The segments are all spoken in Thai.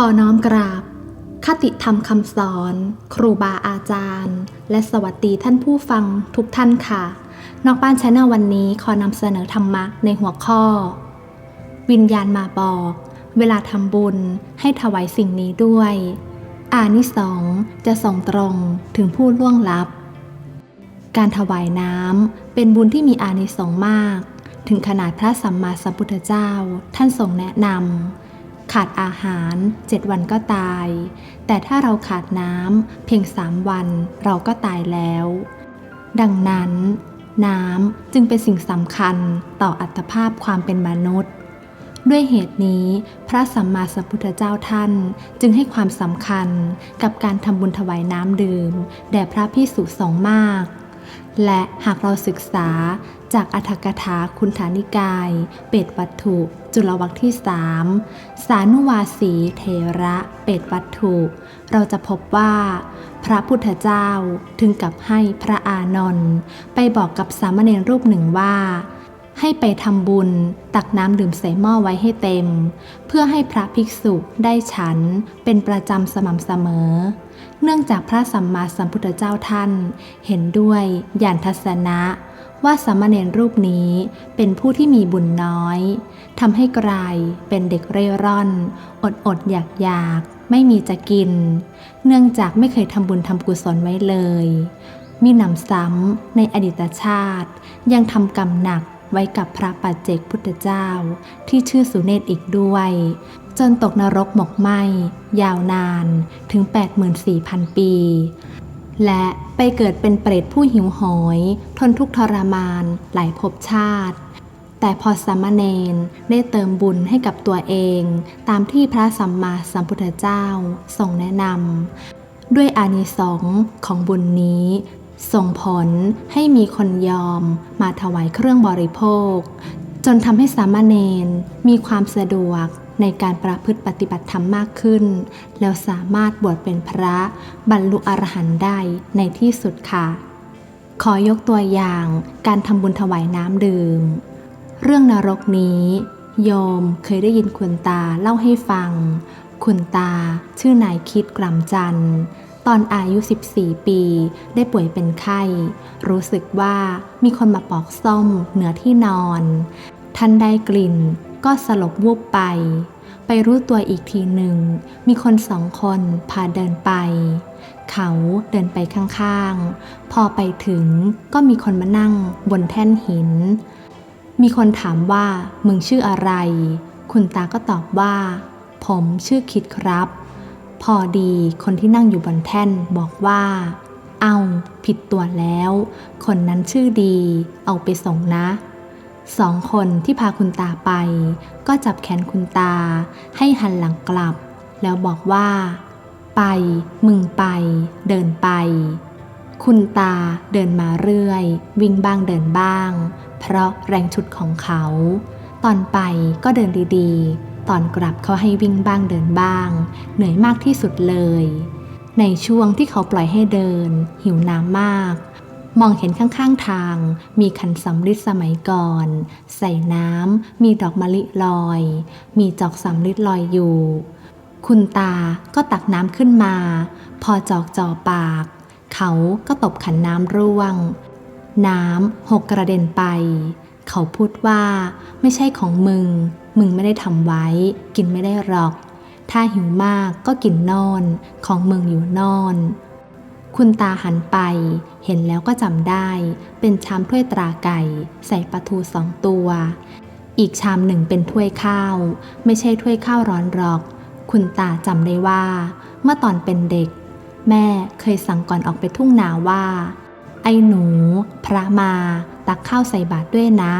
ขอน้อมกราบ คติธรรมคำสอน ครูบาอาจารย์ และสวัสดีท่านผู้ฟังทุกท่านค่ะ นอกบ้านชาแนลวันนี้ขอนำเสนอธรรมะในหัวข้อ วิญญาณมาบอก เวลาทำบุญให้ถวายสิ่งนี้ด้วย อานิสงจะส่งตรงถึงผู้ล่วงลับ การถวายน้ำเป็นบุญที่มีอานิสงส์มาก ถึงขนาดพระสัมมาสัมพุทธเจ้าท่านทรงแนะนำ ขาดอาหารเจ็ดวันก็ตาย แต่ถ้าเราขาดน้ำเพียงสามวันเราก็ตายแล้ว ดังนั้น น้ำจึงเป็นสิ่งสำคัญต่ออัตภาพความเป็นมนุษย์ ด้วยเหตุนี้พระสัมมาสัมพุทธเจ้าท่านจึงให้ความสำคัญกับการทำบุญถวายน้ำดื่ม แด่พระพิสุสงฆ์มาก และหากเราศึกษาจากอัธกถาคุณฐานิกาย เปตวัตถุ จุลวัคที่สามสานุวาสีเทระเปตวัตถุ เราจะพบว่า พระพุทธเจ้าถึงกับให้พระอานนท์ไปบอกกับสามเณรรูปหนึ่งว่า ให้ไปทำบุญตักน้ำดื่มใส่หม้อไว้ให้เต็ม เพื่อให้พระภิกษุได้ฉันเป็นประจำสม่ำเสมอ เนื่องจากพระสัมมาสัมพุทธเจ้าท่าน เห็นด้วยญาณทัศนะ ว่าสามเณรรูปนี้เป็นผู้ที่มีบุญน้อยทำให้กลายเป็นเด็กเร่ร่อน อดอดอยากอยากไม่มีจะกิน เนื่องจากไม่เคยทำบุญทำกุศลไว้เลย มีหนำซ้ำในอดีตชาติ ยังทำกรรมหนักไว้กับพระปัจเจกพุทธเจ้า ที่ชื่อสุเนศอีกด้วย จนตกนรกหมกไหมยาวนานถึง 84,000 ปี และไปเกิดเป็นเปรตผู้หิวโหย ทนทุกทรมานหลายภพชาติ แต่พอสามเณรได้เติมบุญให้กับตัวเอง ตามที่พระสัมมาสัมพุทธเจ้าทรงแนะนำด้วยอานิสงส์ของบุญนี้ส่งผลให้มีคนยอมมาถวายเครื่องบริโภค จนทำให้สามเณรมีความสะดวก ในการประพฤติปฏิบัติธรรมมากขึ้น แล้วสามารถบวชเป็นพระบรรลุอรหันต์ได้ในที่สุดค่ะ ขอยกตัวอย่างการทำบุญถวายน้ำดื่ม เรื่องนรกนี้ โยมเคยได้ยินคุณตาเล่าให้ฟัง คุณตาชื่อนายคิดกล่ำจันทร์ตอนอายุ 14 ปี ได้ป่วยเป็นไข้ รู้สึกว่ามีคนมาปอกส้มเหนือที่นอน ท่านได้กลิ่นก็สลบวูบไป ไปรู้ตัวอีกทีหนึ่ง มีคนสองคนพาเดินไป เขาเดินไปข้างๆ พอไปถึงก็มีคนมานั่งบนแท่นหิน มีคนถามว่ามึงชื่ออะไร คุณตาก็ตอบว่า ผมชื่อคิดครับ พอดีคนที่นั่งอยู่บนแท่นบอกว่า เอาผิดตัวแล้ว คนนั้นชื่อดี เอาไปส่งนะ สองคนที่พาคุณตาไป ก็จับแขนคุณตา ให้หันหลังกลับ แล้วบอกว่า ไป มึงไป เดินไป คุณตาเดินมาเรื่อย วิ่งบ้างเดินบ้าง เพราะแรงชุดของเขา ตอนไปก็เดินดีๆ ตอนกลับเขาให้วิ่งบ้างเดินบ้าง เหนื่อยมากที่สุดเลย ในช่วงที่เขาปล่อยให้เดิน หิวน้ำมาก มองเห็นข้างๆทาง มีคันสำริดสมัยก่อน ใส่น้ำ มีดอกมะลิลอย มีจอกสำริดลอยอยู่ คุณตาก็ตักน้ำขึ้นมา พอจอกจ่อปาก เขาก็ตบขันน้ำร่วง น้ำหกกระเด็นไป เขาพูดว่า ไม่ใช่ของมึง มึงไม่ได้ทำไว้ กินไม่ได้หรอก ถ้าหิวมากก็กินนอน ของมึงอยู่นอน คุณตาหันไป เห็นแล้วก็จำได้ เป็นชามถ้วยตราไก่ ใส่ปลาทูสองตัว อีกชามหนึ่งเป็นถ้วยข้าว ไม่ใช่ถ้วยข้าวร้อนหรอก คุณตาจำได้ว่า เมื่อตอนเป็นเด็ก แม่เคยสั่งก่อนออกไปทุ่งนาว่า ไอ้หนู พระมา ตักข้าวใส่บาตรด้วยนะ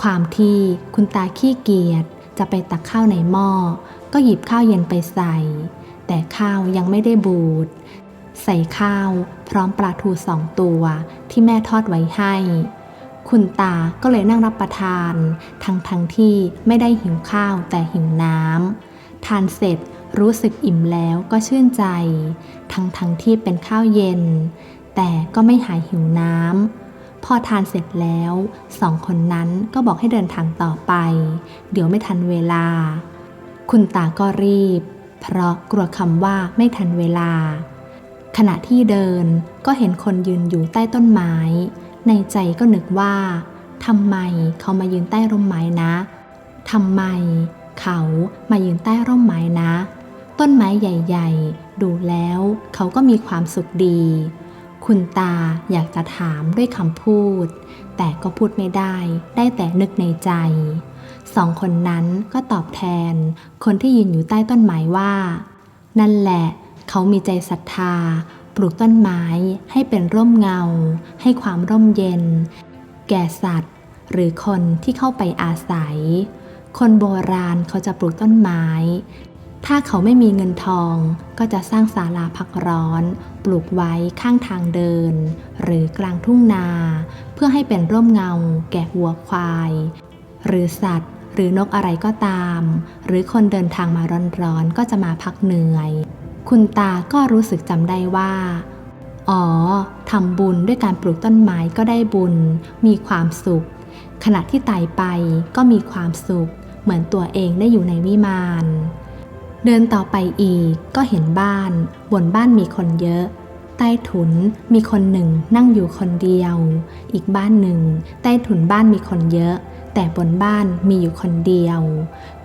ความที่คุณตาขี้เกียจจะไปตักข้าวในหม้อก็หยิบข้าวเย็นไปใส่ แต่ข้าวยังไม่ได้บูด ใส่ข้าว พร้อมปลาทูสองตัวที่แม่ทอดไว้ให้ คุณตาก็เลยนั่งรับประทาน ทั้งทั้งที่ไม่ได้หิวข้าวแต่หิวน้ำทานเสร็จรู้สึกอิ่มแล้วก็ชื่นใจ ทั้งทั้งที่เป็นข้าวเย็น แต่ก็ไม่หายหิวน้ำพอทานเสร็จแล้วสองคนนั้นก็บอกให้เดินทางต่อไป เดี๋ยวไม่ทันเวลา คุณตาก็รีบ เพราะกลัวคำว่าไม่ทันเวลา ขณะที่เดินก็เห็นคนยืนอยู่ใต้ต้นไม้ ในใจก็นึกว่าทำไมเขามายืนใต้ร่มไม้นะทำไม เขามายืนใต้ร่มไม้นะ ต้นไม้ใหญ่ ๆ ดูแล้วเขาก็มีความสุขดี คุณตาอยากจะถามด้วยคำพูด แต่ก็พูดไม่ได้ได้แต่นึกในใจสองคนนั้นก็ตอบแทน คนที่ยืนอยู่ใต้ต้นไม้ว่า นั่นแหละ เขามีใจศรัทธา ปลูกต้นไม้ให้เป็นร่มเงา ให้ความร่มเย็น แก่สัตว์ หรือคนที่เข้าไปอาศัย คนโบราณเขาจะปลูกต้นไม้ ถ้าเขาไม่มีเงินทองก็จะสร้างศาลาพักร้อน ปลูกไว้ข้างทางเดิน หรือกลางทุ่งนา เพื่อให้เป็นร่มเงา แก่วัวควาย หรือสัตว์หรือนกอะไรก็ตาม หรือคนเดินทางมาร้อนๆก็จะมาพักเหนื่อย คุณตาก็รู้สึกจำได้ว่า อ๋อทำบุญด้วยการปลูกต้นไม้ก็ได้บุญ มีความสุข ขณะที่ตายไปก็มีความสุข เหมือนตัวเองได้อยู่ในวิมานเดินต่อไปอีกก็เห็นบ้าน บนบ้านมีคนเยอะ ใต้ถุนมีคนหนึ่งนั่งอยู่คนเดียว อีกบ้านหนึ่ง ใต้ถุนบ้านมีคนเยอะ แต่บนบ้านมีอยู่คนเดียว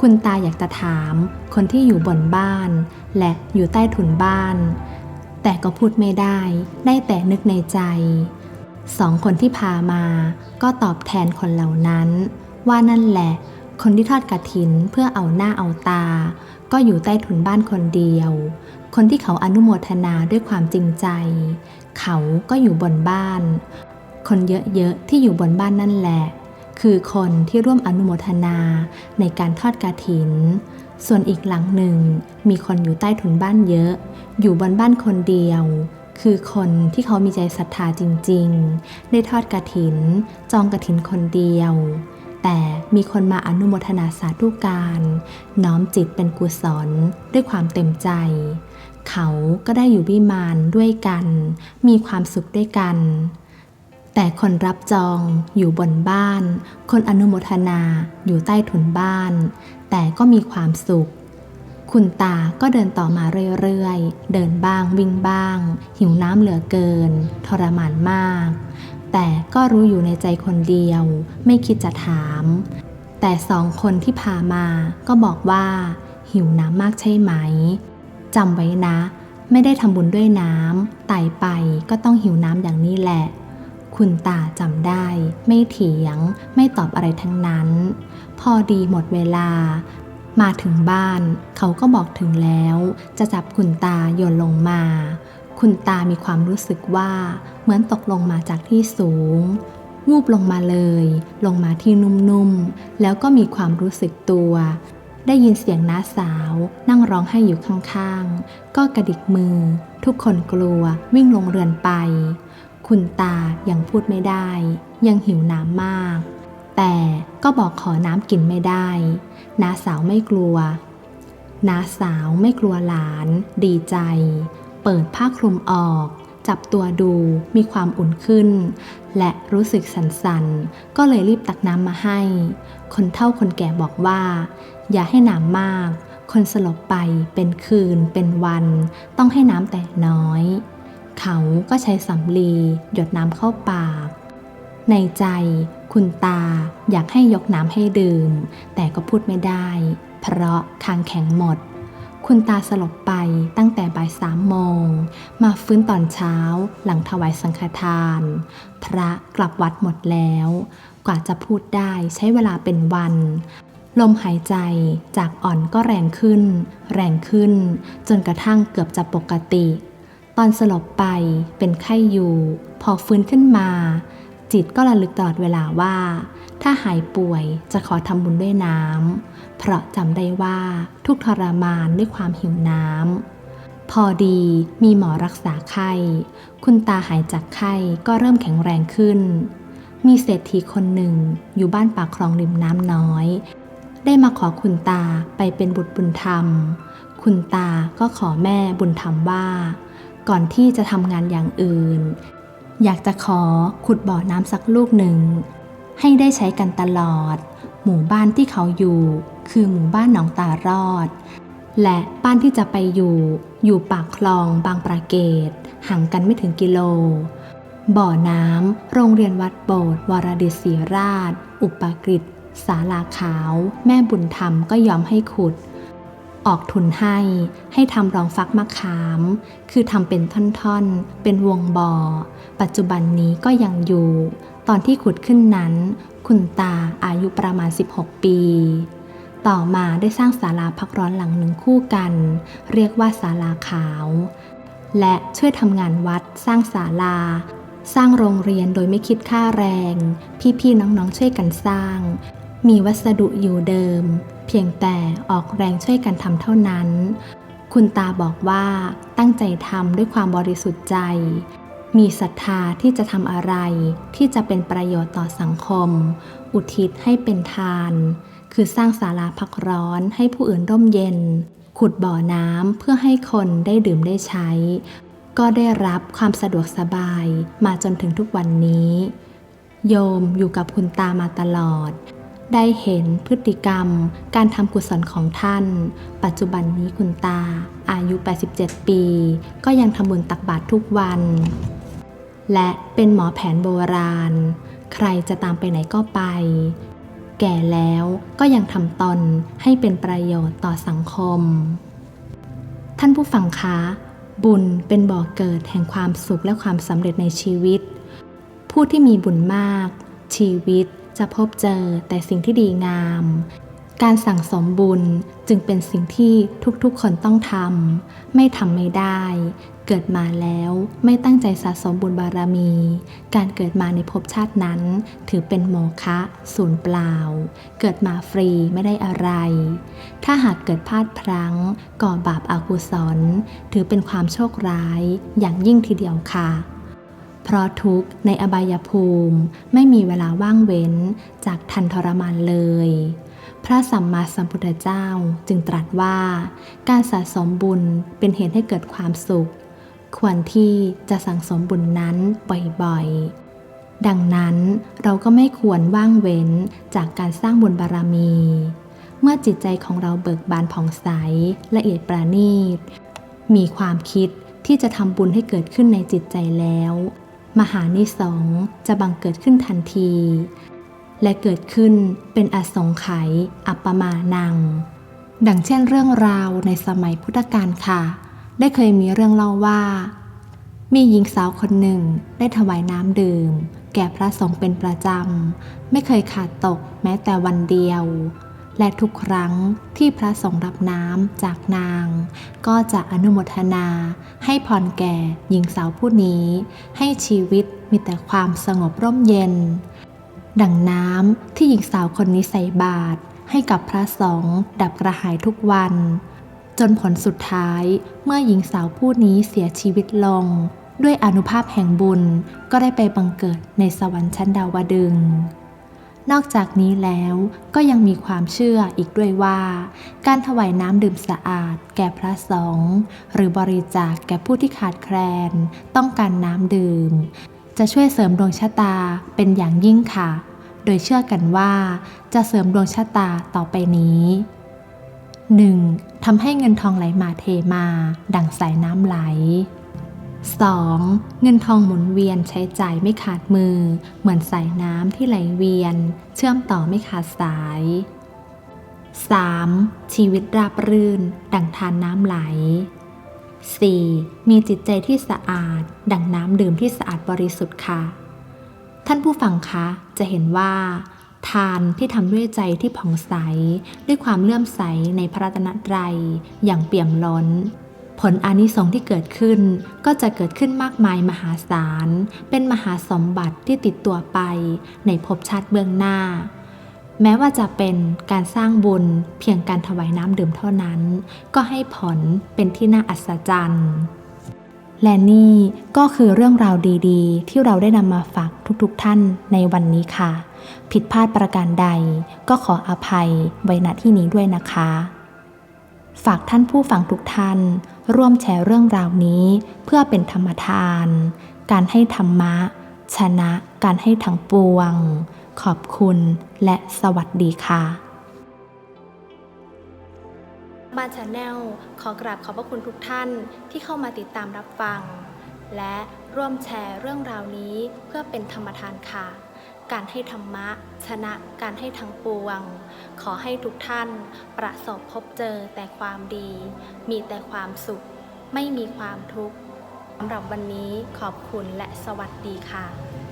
คุณตาอยากจะถาม คนที่อยู่บนบ้าน และอยู่ใต้ถุนบ้าน แต่ก็พูดไม่ได้ ได้แต่นึกในใจ สองคนที่พามาก็ตอบแทนคนเหล่านั้น ว่านั่นแหละ คนที่ทอดกระถินเพื่อเอาหน้าเอาตา ก็อยู่ใต้ถุนบ้านคนเดียว คนที่เขาอนุโมทนาด้วยความจริงใจ เขาก็อยู่บนบ้าน คนเยอะๆที่อยู่บนบ้านนั่นแหละคือคนที่ร่วมอนุโมทนาในการทอดกระถิน ส่วนอีกหลังหนึ่งมีคนอยู่ใต้ถุนบ้านเยอะ อยู่บนบ้านคนเดียว คือคนที่เขามีใจศรัทธาจริงๆ ได้ทอดกระถิน จองกระถินคนเดียว แต่มีคนมาอนุโมทนาสาธุการ น้อมจิตเป็นกุศลด้วยความเต็มใจ เขาก็ได้อยู่วิมานด้วยกัน มีความสุขด้วยกันแต่คนรับจองอยู่บนบ้าน คนอนุโมทนาอยู่ใต้ถุนบ้าน แต่ก็มีความสุข คุณตาก็เดินต่อมาเรื่อยๆ เดินบ้างวิ่งบ้าง หิวน้ำเหลือเกิน ทรมานมาก แต่ก็รู้อยู่ในใจคนเดียว ไม่คิดจะถาม แต่สองคนที่พามาก็บอกว่า หิวน้ำมากใช่ไหมจำไว้นะ ไม่ได้ทำบุญด้วยน้ำไตายไปก็ต้องหิวน้ำอย่างนี้แหละ คุณตาจำได้ ไม่เถียง ไม่ตอบอะไรทั้งนั้น พอดีหมดเวลา มาถึงบ้านเขาก็บอกถึงแล้ว จะจับคุณตาโยนลงมา คุณตามีความรู้สึกว่า เหมือนตกลงมาจากที่สูงวูบลงมาเลย ลงมาที่นุ่มๆ แล้วก็มีความรู้สึกตัว ได้ยินเสียงน้าสาว นั่งร้องไห้อยู่ข้างๆ ก็กระดิกมือ ทุกคนกลัววิ่งลงเรือนไป คุณตายังพูดไม่ได้ ยังหิวน้ำมาก แต่ก็บอกขอน้ำกินไม่ได้ น้าสาวไม่กลัว น้าสาวไม่กลัวหลาน ดีใจ เปิดผ้าคลุมออก จับตัวดูมีความอุ่นขึ้น และรู้สึกสันๆ ก็เลยรีบตักน้ำมาให้ คนเฒ่าคนแก่บอกว่า อย่าให้น้ำมาก คนสลบไปเป็นคืนเป็นวัน ต้องให้น้ำแต่น้อย เขาก็ใช้สำลีหยดน้ำเข้าปาก ในใจคุณตาอยากให้ยกน้ำให้ดื่ม แต่ก็พูดไม่ได้ เพราะคางแข็งหมด คุณตาสลบไปตั้งแต่บ่ายสามโมง มาฟื้นตอนเช้าหลังถวายสังฆทาน พระกลับวัดหมดแล้ว กว่าจะพูดได้ใช้เวลาเป็นวัน ลมหายใจจากอ่อนก็แรงขึ้น แรงขึ้น จนกระทั่งเกือบจะปกติ ตอนสลบไปเป็นไข้อยู่ พอฟื้นขึ้นมา จิตก็ระลึกตลอดเวลาว่า ถ้าหายป่วยจะขอทำบุญด้วยน้ำ เพราะจำได้ว่าทุกทรมานด้วยความหิวน้ำ พอดีมีหมอรักษาไข้ คุณตาหายจากไข้ก็เริ่มแข็งแรงขึ้น มีเศรษฐีคนหนึ่งอยู่บ้านปากคลองริมน้ำน้อย ได้มาขอคุณตาไปเป็นบุตรบุญธรรม คุณตาก็ขอแม่บุญธรรมว่า ก่อนที่จะทำงานอย่างอื่น อยากจะขอขุดบ่อน้ำสักลูกหนึ่ง ให้ได้ใช้กันตลอด หมู่บ้านที่เขาอยู่ คือหมู่บ้านหนองตารอด และบ้านที่จะไปอยู่ อยู่ปากคลองบางประเกต ห่างกันไม่ถึงกิโล บ่อน้ำโรงเรียนวัดโบสถ์วรดิศรีราช อุปกฤษศาลาขาว แม่บุญธรรมก็ยอมให้ขุด ออกทุนให้ให้ทำรองฟักมะขาม คือทำเป็นท่อนๆ เป็นวงบ่อ ปัจจุบันนี้ก็ยังอยู่ ตอนที่ขุดขึ้นนั้น คุณตาอายุประมาณ 16 ปี ต่อมาได้สร้างศาลาพักร้อนหลังหนึ่งคู่กัน เรียกว่าศาลาขาว และช่วยทำงานวัดสร้างศาลา สร้างโรงเรียนโดยไม่คิดค่าแรง พี่ๆน้องๆช่วยกันสร้าง มีวัสดุอยู่เดิม เพียงแต่ออกแรงช่วยกันทำเท่านั้น คุณตาบอกว่าตั้งใจทำด้วยความบริสุทธิ์ใจ มีศรัทธาที่จะทำอะไรที่จะเป็นประโยชน์ต่อสังคม อุทิศให้เป็นทาน คือสร้างศาลาพักร้อนให้ผู้อื่นร่มเย็น ขุดบ่อน้ำเพื่อให้คนได้ดื่มได้ใช้ ก็ได้รับความสะดวกสบายมาจนถึงทุกวันนี้ โยมอยู่กับคุณตามาตลอด ได้เห็นพฤติกรรม การทำกุศลของท่าน ปัจจุบันนี้คุณตา อายุ 87 ปี ก็ยังทำบุญตักบาตรทุกวัน และเป็นหมอแผนโบราณ ใครจะตามไปไหนก็ไป แก่แล้วก็ยังทำตนให้เป็นประโยชน์ต่อสังคม ท่านผู้ฟังคะ บุญเป็นบ่อกเกิดแห่งความสุขและความสำเร็จในชีวิต ผู้ที่มีบุญมาก ชีวิต จะพบเจอแต่สิ่งที่ดีงาม การสั่งสมบุญจึงเป็นสิ่งที่ทุกๆคนต้องทำไม่ทำไม่ได้ เกิดมาแล้วไม่ตั้งใจสะสมบุญบารมี การเกิดมาในภพชาตินั้น ถือเป็นโมฆะศูนย์เปล่า เกิดมาฟรีไม่ได้อะไร ถ้าหากเกิดพลาดพลั้งก่อบาปอากุศล ถือเป็นความโชคร้ายอย่างยิ่งทีเดียวค่ะ เพราะทุกข์ในอบายภูมิไม่มีเวลาว่างเว้นจากทันทรมานเลย พระสัมมาสัมพุทธเจ้าจึงตรัสว่า การสะสมบุญเป็นเหตุให้เกิดความสุข ควรที่จะสั่งสมบุญนั้นบ่อยๆ ดังนั้นเราก็ไม่ควรว่างเว้นจากการสร้างบุญบารมี เมื่อจิตใจของเราเบิกบานผ่องใสละเอียดประณีต มีความคิดที่จะทำบุญให้เกิดขึ้นในจิตใจแล้ว มหานิสงจะบังเกิดขึ้นทันที และเกิดขึ้นเป็นอสงไขยอัปปมานัง ดังเช่นเรื่องราวในสมัยพุทธกาลค่ะ ได้เคยมีเรื่องเล่าว่า มีหญิงสาวคนหนึ่งได้ถวายน้ำดื่ม แก่พระสงฆ์เป็นประจำ ไม่เคยขาดตกแม้แต่วันเดียว และทุกครั้งที่พระสงฆ์รับน้ำจากนาง ก็จะอนุโมทนาให้พรแก่หญิงสาวผู้นี้ ให้ชีวิตมีแต่ความสงบร่มเย็น ดังน้ำที่หญิงสาวคนนี้ใส่บาตรให้กับพระสงฆ์ดับกระหายทุกวัน จนผลสุดท้ายเมื่อหญิงสาวผู้นี้เสียชีวิตลง ด้วยอนุภาพแห่งบุญก็ได้ไปบังเกิดในสวรรค์ชั้นดาวดึงส์ นอกจากนี้แล้วก็ยังมีความเชื่ออีกด้วยว่า การถวายน้ำดื่มสะอาด แก่พระสงฆ์หรือบริจาคแก่ผู้ที่ขาดแคลน ต้องการน้ำดื่ม จะช่วยเสริมดวงชะตาเป็นอย่างยิ่งค่ะ โดยเชื่อกันว่า จะเสริมดวงชะตาต่อไปนี้ 1. ทำให้เงินทองไหลมาเทมา ดังสายน้ำไหล 2. เงินทองหมุนเวียนใช้จ่ายไม่ขาดมือ เหมือนสายน้ำที่ไหลเวียน เชื่อมต่อไม่ขาดสาย 3. ชีวิตราบรื่น ดังทานน้ำไหล 4. มีจิตใจที่สะอาด ดังน้ำดื่มที่สะอาดบริสุทธิ์ค่ะ ท่านผู้ฟังคะจะเห็นว่า ทานที่ทำด้วยใจที่ผ่องใส ด้วยความเลื่อมใสในพระรัตนตรัยอย่างเปี่ยมล้น ผลอานิสงส์ที่เกิดขึ้นก็จะเกิดขึ้นมากมายมหาศาล เป็นมหาสมบัติที่ติดตัวไปในภพชาติเบื้องหน้า แม้ว่าจะเป็นการสร้างบุญเพียงการถวายน้ำดื่มเท่านั้น ก็ให้ผลเป็นที่น่าอัศจรรย์ และนี่ก็คือเรื่องราวดีๆ ที่เราได้นำมาฝากทุกๆท่านในวันนี้ค่ะ ผิดพลาดประการใดก็ขออภัยไว้ณที่นี้ด้วยนะคะ ฝากท่านผู้ฟังทุกท่าน ร่วมแชร์เรื่องราวนี้เพื่อเป็นธรรมทาน การให้ธรรมะ ชนะการให้ทั้งปวง ขอบคุณและสวัสดีค่ะบ้านชาแนลขอกราบขอบพระคุณทุกท่านที่เข้ามาติดตามรับฟัง และร่วมแชร์เรื่องราวนี้เพื่อเป็นธรรมทานค่ะ การให้ธรรมะ ชนะการให้ทั้งปวง ขอให้ทุกท่านประสบพบเจอแต่ความดี มีแต่ความสุข ไม่มีความทุกข์สำหรับวันนี้ขอบคุณและสวัสดีค่ะ